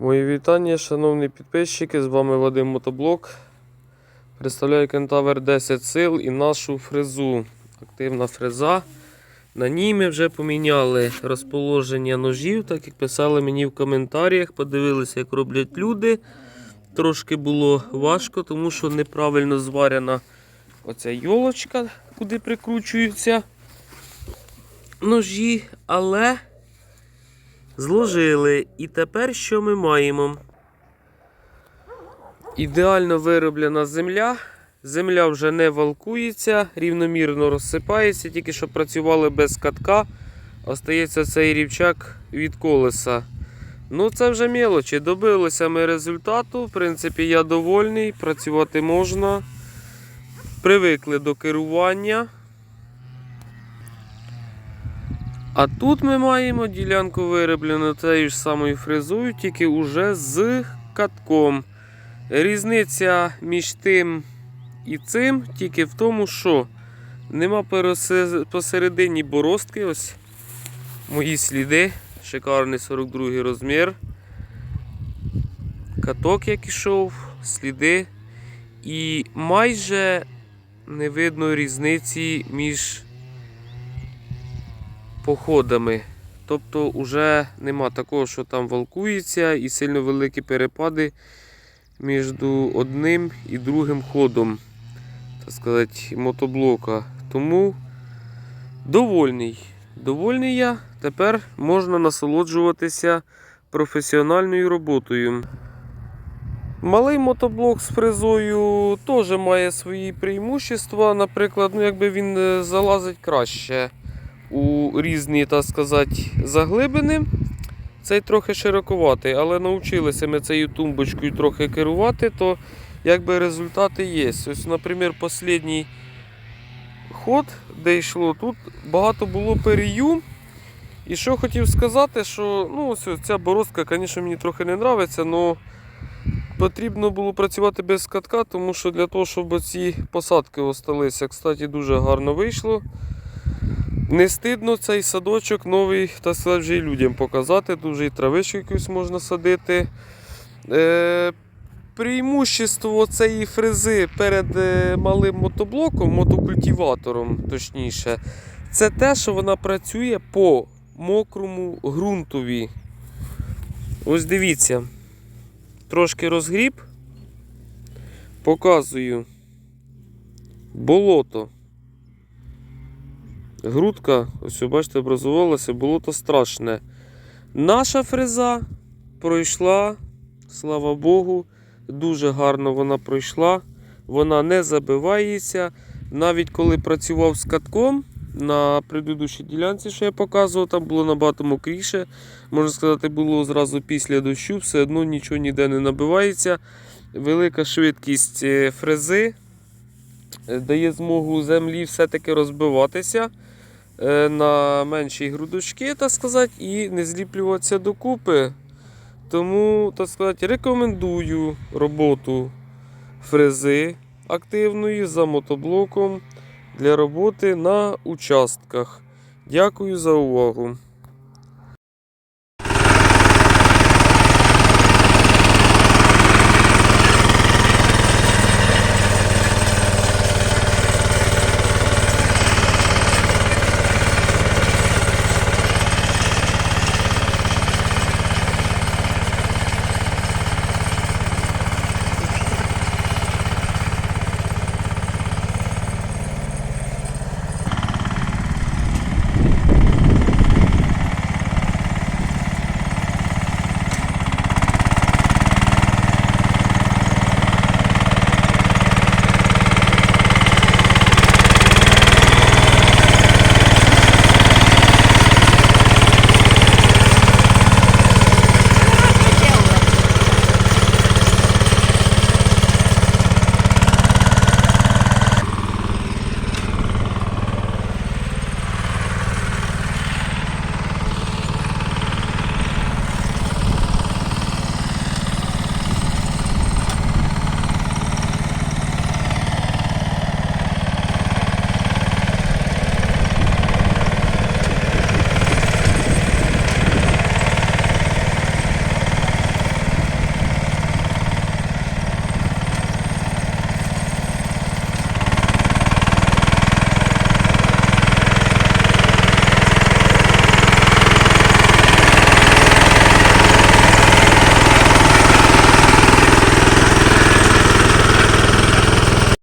Мої вітання, шановні підписчики, з вами Вадим Мотоблок. Представляю кентавр 10 сил і нашу фрезу. Активна фреза. На ній ми вже поміняли розположення ножів, так як писали мені в коментарях. Подивилися, як роблять люди. Трошки було важко, тому що неправильно зварена оця йолочка, куди прикручуються ножі, але зложили. І тепер що ми маємо? Ідеально вироблена земля. Земля вже не валкується, рівномірно розсипається, тільки що працювали без катка. Остається цей рівчак від колеса. Ну, це вже мелочі. Добилися ми результату. В принципі, я довольний, працювати можна. Привикли до керування. А тут ми маємо ділянку вироблену цією ж самою фрезою, тільки уже з катком. Різниця між тим і цим тільки в тому, що нема посередині боростки. Ось мої сліди. Шикарний 42 розмір. Каток, як ішов, сліди. І майже не видно різниці між походами. Тобто вже нема такого, що там валкується і сильно великі перепади між одним і другим ходом, так сказати, мотоблока. Тому довольний. Довольний я. Тепер можна насолоджуватися професіональною роботою. Малий мотоблок з фрезою теж має свої преимущества. Наприклад, ну, якби він е, залазить краще у різні, так сказати, заглибини. Цей трохи широковатий, але навчилися ми цією тумбочкою трохи керувати, то якби результати є. Ось, наприклад, останній ход, де йшло, тут багато було перію. І що хотів сказати, що ну, ось ця борозка, звісно, мені трохи не подобається, але потрібно було працювати без катка, тому що для того, щоб ці посадки осталися, кстати, дуже гарно вийшло. Не стидно цей садочок новий, так сказати, вже і людям показати. Тут вже і травичку якусь можна садити. Е, преимущество цієї фрези перед е, малим мотоблоком, мотокультиватором, точніше, це те, що вона працює по мокрому ґрунтові. Ось дивіться. Трошки розгріб. Показую. Болото. Грудка, ось бачите, образувалася, болото страшне. Наша фреза пройшла, слава Богу, дуже гарно вона пройшла. Вона не забивається. Навіть коли працював з катком на предыдущій ділянці, що я показував, там було набагато мокріше. Можна сказати, було зразу після дощу, все одно нічого ніде не набивається. Велика швидкість е, фрези е, дає змогу землі все-таки розбиватися на менші грудочки, так сказати, і не зліплюватися докупи. Тому, так сказати, рекомендую роботу фрези активної за мотоблоком для роботи на участках. Дякую за увагу.